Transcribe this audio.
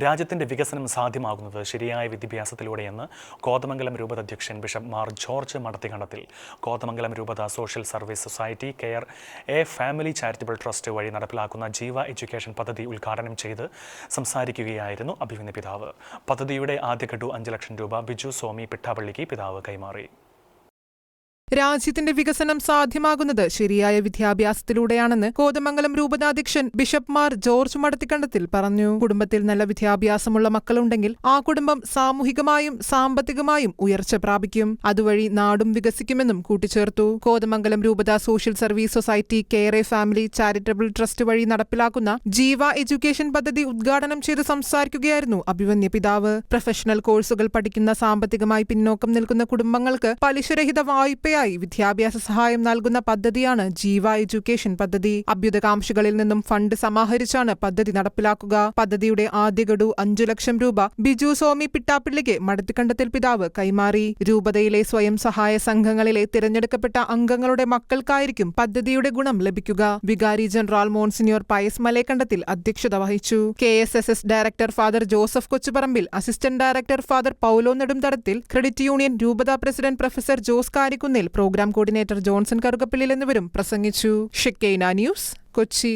രാജ്യത്തിന്റെ വികസനം സാധ്യമാകുന്നത് ശരിയായ വിദ്യാഭ്യാസത്തിലൂടെയെന്ന് കോതമംഗലം രൂപത അധ്യക്ഷൻ ബിഷപ്പ് മാർ ജോർജ് മടത്തിക്കണ്ടത്തിൽ കോതമംഗലം രൂപത social service society care a family charitable trust വഴി നടപ്പിലാക്കുന്ന ജീവ എഡ്യൂക്കേഷൻ പദ്ധതി ഉദ്ഘാടനം ചെയ്ത് സംസാരിക്കുകയായിരുന്നു അഭിമന്യ പിതാവ്. പദ്ധതിയുടെ ആദ്യഘട്ടു അഞ്ച് ലക്ഷം രൂപ ബിജു സ്വാമി പിട്ടാപള്ളിക്ക് പിതാവ് കൈമാറി. രാജ്യത്തിന്റെ വികസനം സാധ്യമാകുന്നത് ശരിയായ വിദ്യാഭ്യാസത്തിലൂടെയാണെന്ന് കോതമംഗലം രൂപതാധ്യക്ഷൻ ബിഷപ്പ് മാർ ജോർജ് മടത്തിക്കണ്ടത്തിൽ പറഞ്ഞു. കുടുംബത്തിൽ നല്ല വിദ്യാഭ്യാസമുള്ള മക്കളുണ്ടെങ്കിൽ ആ കുടുംബം സാമൂഹികമായും സാമ്പത്തികമായും ഉയർച്ച പ്രാപിക്കും. അതുവഴി നാടും വികസിക്കുമെന്നും കൂട്ടിച്ചേർത്തു. കോതമംഗലം രൂപത social service society care a family charitable trust വഴി നടപ്പിലാക്കുന്ന ജീവ എഡ്യൂക്കേഷൻ പദ്ധതി ഉദ്ഘാടനം ചെയ്ത് സംസാരിക്കുകയായിരുന്നു അഭിമന്യ പിതാവ്. പ്രൊഫഷണൽ കോഴ്സുകൾ പഠിക്കുന്ന സാമ്പത്തികമായി പിന്നോക്കം നിൽക്കുന്ന കുടുംബങ്ങൾക്ക് പലിശരഹിത വായ്പയായി വിദ്യാഭ്യാസ സഹായം നൽകുന്ന പദ്ധതിയാണ് ജീവ എഡ്യൂക്കേഷൻ പദ്ധതി. അഭ്യുതകാംക്ഷികളിൽ നിന്നും ഫണ്ട് സമാഹരിച്ചാണ് പദ്ധതി നടപ്പിലാക്കുക. പദ്ധതിയുടെ ആദ്യ ഗഡു അഞ്ചു ലക്ഷം രൂപ ബിജു സോമി പിട്ടാപ്പിള്ളിക്ക് മടത്തിക്കണ്ടത്തിൽ പിതാവ് കൈമാറി. രൂപതയിലെ സ്വയം സഹായ സംഘങ്ങളിലെ തിരഞ്ഞെടുക്കപ്പെട്ട അംഗങ്ങളുടെ മക്കൾക്കായിരിക്കും പദ്ധതിയുടെ ഗുണം ലഭിക്കുക. വികാരി ജനറൽ മോൺസിനിയോർ പയസ് മലേക്കണ്ടത്തിൽ അധ്യക്ഷത വഹിച്ചു. K S S S director father Joseph Kochuparambil assistant director father Paulo Nedumthadathil credit union രൂപത president professor Jose Karikunnil programme coordinator Johnson Karukappallil എന്നിവരും പ്രസംഗിച്ചു ഷിക്കൈന ന്യൂസ് കൊച്ചി